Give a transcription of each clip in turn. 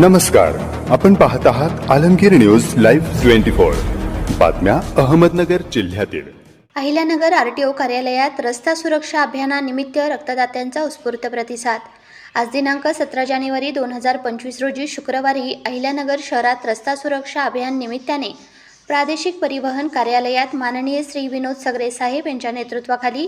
नमस्कार. आपण पाहत आहात Alamgir news live twenty four. बातम्या अहमदनगर जिल्ह्यातील. अहिल्यानगर आरटीओ कार्यालयात रस्ता सुरक्षा अभियानानिमित्त रक्तदात्यांचा उत्स्फूर्त प्रतिसाद. आज दिनांक सतरा जानेवारी दोन हजार पंचवीस रोजी शुक्रवारी अहिल्यानगर शहरात रस्ता सुरक्षा अभियान निमित्ताने प्रादेशिक परिवहन कार्यालयात माननीय श्री विनोद सगरे साहेब यांच्या नेतृत्वाखाली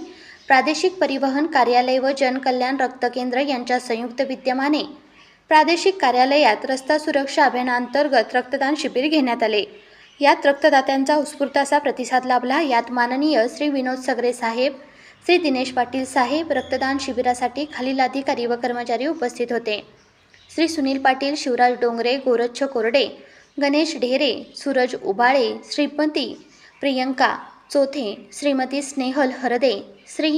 प्रादेशिक परिवहन कार्यालय व जनकल्याण रक्त केंद्र यांच्या संयुक्त विद्यमाने प्रादेशिक कार्यालयात रस्ता सुरक्षा अभियानांतर्गत रक्तदान शिबिर घेण्यात आले. यात रक्तदात्यांचा उत्स्फूर्त असा प्रतिसाद लाभला. यात माननीय श्री विनोद सगरे साहेब श्री दिनेश पाटील साहेब रक्तदान शिबिरासाठी खालील अधिकारी व कर्मचारी उपस्थित होते. श्री सुनील पाटील शिवराज डोंगरे गोरच्छ कोरडे गणेश ढेरे सूरज उबाळे श्रीमती प्रियंका चोथे श्रीमती स्नेहल हरदे श्री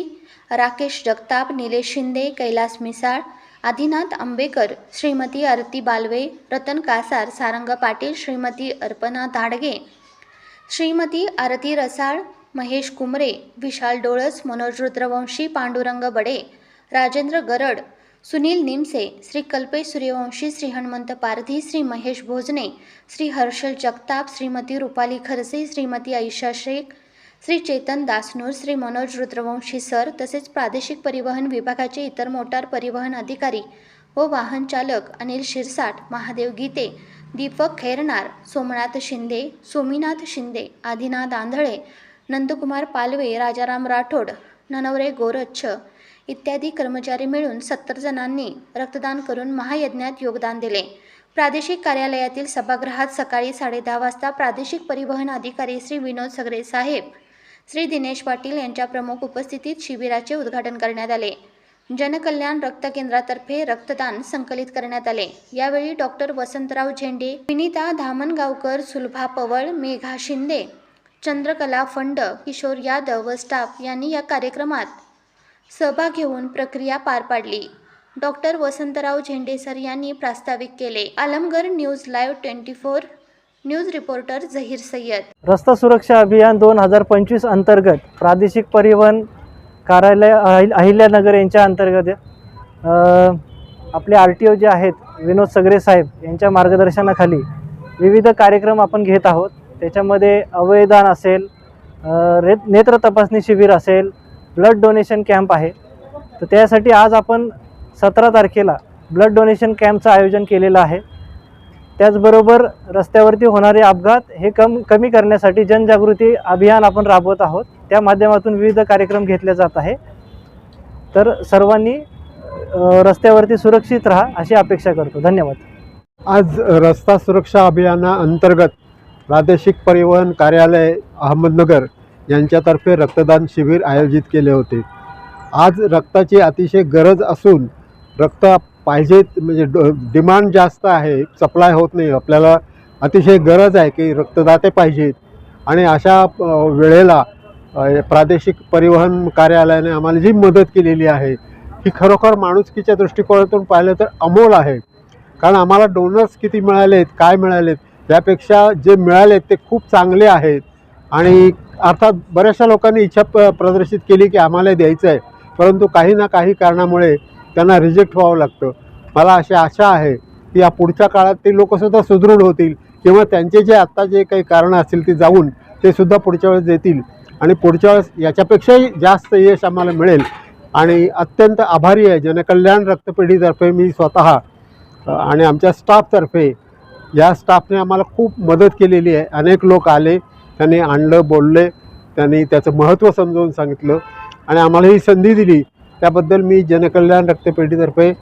राकेश जगताप निलेश शिंदे कैलास मिसाळ आदिनाथ आंबेकर श्रीमती आरती बालवे रतन कासार सारंग पाटील श्रीमती अर्पणा धाडगे श्रीमती आरती रसाळ महेश कुमरे विशाल डोळस मनोज रुद्रवंशी पांडुरंग बडे राजेंद्र गरड सुनील निमसे श्री कल्पेश सूर्यवंशी श्री हनुमंत पारधी श्री महेश भोजने श्री हर्षल जगताप श्रीमती रुपाली खरसे श्रीमती आईशा शेख श्री चेतन दासनूर श्री मनोज रुद्रवंशी सर तसेच प्रादेशिक परिवहन विभागाचे इतर मोटार परिवहन अधिकारी व वाहन चालक अनिल शिरसाट महादेव गीते दीपक खैरनार सोमनाथ शिंदे सोमीनाथ शिंदे आदिनाथ आंधळे नंदकुमार पालवे राजाराम राठोड ननवरे गोरच्छ इत्यादी कर्मचारी मिळून सत्तर जणांनी रक्तदान करून महायज्ञात योगदान दिले. प्रादेशिक कार्यालयातील सभागृहात सकाळी साडेदहा वाजता प्रादेशिक परिवहन अधिकारी श्री विनोद सगरे साहेब श्री दिनेश पाटील यांच्या प्रमुख उपस्थितीत शिबिराचे उद्घाटन करण्यात आले. जनकल्याण रक्त केंद्रातर्फे रक्तदान संकलित करण्यात आले. यावेळी डॉक्टर वसंतराव झेंडे विनिता धामणगावकर सुलभा पवळ मेघा शिंदे चंद्रकला फंड किशोर यादव व स्टाफ यांनी या कार्यक्रमात सहभाग घेऊन प्रक्रिया पार पाडली. डॉक्टर वसंतराव झेंडे सर यांनी प्रास्ताविक केले. Alamgad news live twenty four news reporter Zaheer Sayyed. रस्ता सुरक्षा अभियान दोन हजार पंचवीस अंतर्गत प्रादेशिक परिवहन कार्यालय अहिल अहिल्यानगर यांच्या अंतर्गत आपले आर टी ओ जे आहेत विनोद सगरे साहेब यांच्या मार्गदर्शनाखाली विविध कार्यक्रम आपण घेत आहोत. त्याच्यामध्ये अवयदान असेल रेत रे नेत्र तपासणी शिबिर असेल ब्लड डोनेशन कॅम्प आहे. तर त्यासाठी आज आपण सतरा तारखेला ब्लड डोनेशन कॅम्पचं आयोजन केलेलं आहे. त्याचबरोबर रस्त्यावरती होणारे अपघात हे कम कमी करण्यासाठी जनजागृती अभियान आपण राबवत आहोत. त्या माध्यमातून विविध कार्यक्रम घेतले जात आहे. तर सर्वांनी रस्त्यावरती सुरक्षित राहा अशी अपेक्षा करतो. धन्यवाद. आज रस्ता सुरक्षा अभियानाअंतर्गत प्रादेशिक परिवहन कार्यालय अहमदनगर यांच्यातर्फे रक्तदान शिबिर आयोजित केले होते. आज रक्ताची अतिशय गरज असून रक्त पाहिजेत म्हणजे ड डिमांड जास्त आहे सप्लाय होत नाही आपल्याला अतिशय गरज आहे की रक्तदाते पाहिजेत. आणि अशा वेळेला प्रादेशिक परिवहन कार्यालयाने आम्हाला जी मदत केलेली आहे ही खरोखर माणुसकीच्या दृष्टिकोनातून पाहिलं तर अमोल आहे. कारण आम्हाला डोनर्स किती मिळालेत काय मिळालेत त्यापेक्षा जे मिळालेत ते खूप चांगले आहेत. आणि अर्थात बऱ्याचशा लोकांनी इच्छा प प्रदर्शित केली की आम्हाला द्यायचं आहे परंतु काही ना काही कारणामुळे त्यांना रिजेक्ट व्हावं लागतं. मला अशी आशा आहे की या पुढच्या काळात ते लोकसुद्धा सुदृढ होतील किंवा त्यांचे जे आत्ता जे काही कारणं असतील ते जाऊन ते सुद्धा पुढच्या वेळेस देतील. आणि पुढच्या वेळेस याच्यापेक्षाही जास्त यश आम्हाला मिळेल. आणि अत्यंत आभारी आहे. जनकल्याण रक्तपेढीतर्फे मी स्वतः आणि आमच्या स्टाफतर्फे या स्टाफने आम्हाला खूप मदत केलेली आहे. अनेक लोक आले त्यांनी आणलं बोलले त्यांनी त्याचं महत्त्व समजावून सांगितलं आणि आम्हाला ही संधी दिली. त्याबद्दल मी जनकल्याण रक्तपेढीतर्फे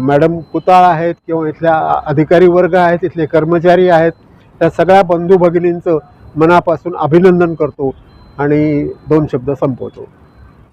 मॅडम कुताळ आहेत किंवा इथल्या अधिकारी वर्ग आहेत इथले कर्मचारी आहेत त्या सगळ्या बंधू भगिनींचं मनापासून अभिनंदन करतो आणि दोन शब्द संपवतो.